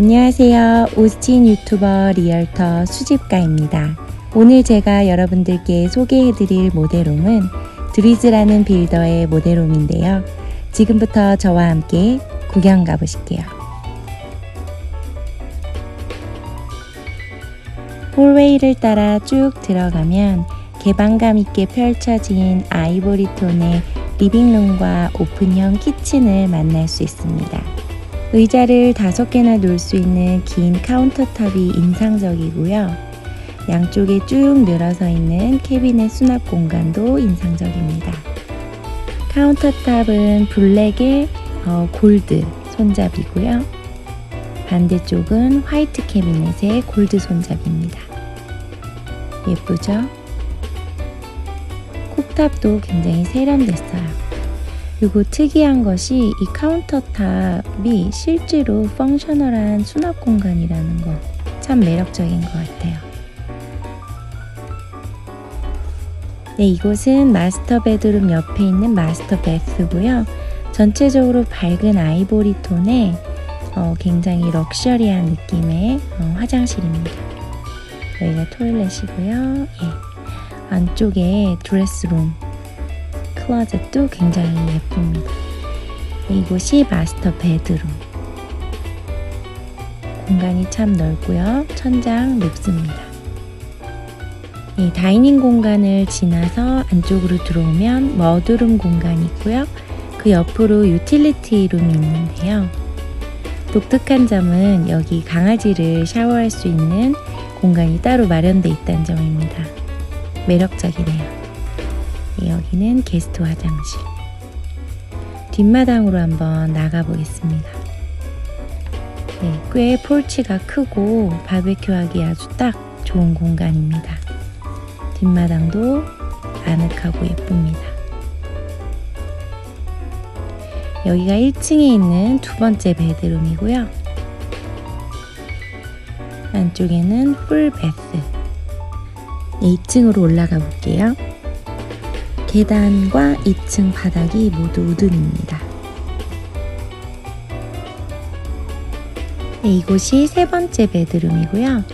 안녕하세요. 오스틴 유튜버 리얼터 수집가입니다. 오늘 제가 여러분들께 소개해드릴 모델홈은 드리즈라는 빌더의 모델홈인데요. 지금부터 저와 함께 구경 가보실게요. 홀웨이를 따라 쭉 들어가면 개방감 있게 펼쳐진 아이보리 톤의 리빙룸과 오픈형 키친을 만날 수 있습니다. 의자를 다섯 개나 놓을 수 있는 긴 카운터탑이 인상적이고요. 양쪽에 쭉 늘어서 있는 캐비넷 수납 공간도 인상적입니다. 카운터탑은 블랙의 어, 골드 손잡이고요. 반대쪽은 화이트 캐비넷의 골드 손잡이입니다. 예쁘죠? 콕탑도 굉장히 세련됐어요. 그리고 특이한 것이 이 카운터탑이 실제로 펑셔널한 수납 공간이라는 거 참 매력적인 것 같아요. 네, 이곳은 마스터 베드룸 옆에 있는 마스터 베스고요. 전체적으로 밝은 아이보리 톤의 어, 굉장히 럭셔리한 느낌의 어, 화장실입니다. 여기가 토일렛이고요. 예. 안쪽에 드레스룸, 클로젯도 굉장히 예쁩니다. 이곳이 마스터 베드룸. 공간이 참 넓고요. 천장 높습니다. 이 다이닝 공간을 지나서 안쪽으로 들어오면 머드룸 공간이 있고요. 그 옆으로 유틸리티 룸이 있는데요. 독특한 점은 여기 강아지를 샤워할 수 있는 공간이 따로 마련되어 있다는 점입니다. 매력적이네요. 네, 여기는 게스트 화장실. 뒷마당으로 한번 나가 보겠습니다. 네, 꽤 폴치가 크고 바베큐 하기 아주 딱 좋은 공간입니다. 뒷마당도 아늑하고 예쁩니다. 여기가 1층에 있는 두 번째 베드룸이고요. 안쪽에는 풀 베스. 네, 2층으로 올라가 볼게요. 계단과 2층 바닥이 모두 우드입니다. 네, 이곳이 세 번째 베드룸이고요.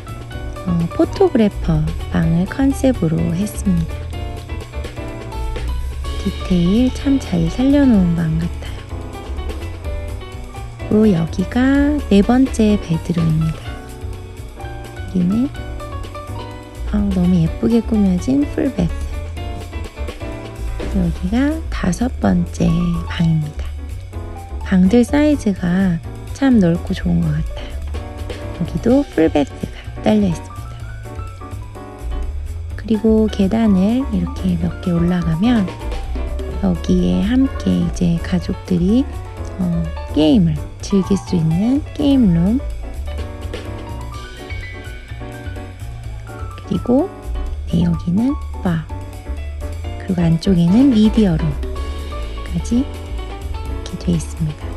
어, 포토그래퍼 방을 컨셉으로 했습니다. 디테일 참 잘 살려놓은 방 같아요. 그리고 여기가 네 번째 베드룸입니다. 여기는 어, 너무 예쁘게 꾸며진 풀베드. 여기가 다섯 번째 방입니다. 방들 사이즈가 참 넓고 좋은 것 같아요. 여기도 풀베드가 딸려 있습니다. 그리고 계단을 이렇게 몇 개 올라가면 여기에 함께 이제 가족들이 어, 게임을 즐길 수 있는 게임룸 그리고 네, 여기는 바 그리고 안쪽에는 미디어룸까지 이렇게 되어 있습니다.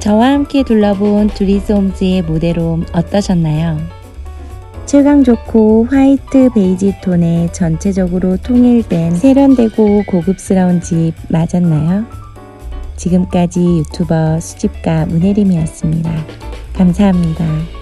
저와 함께 둘러본 두리스 홈즈의 모델홈 어떠셨나요? chất 좋고 화이트 베이지 톤의 전체적으로 통일된 세련되고 고급스러운 집 맞았나요? 지금까지 유튜버 수집가 문혜림이었습니다. 감사합니다.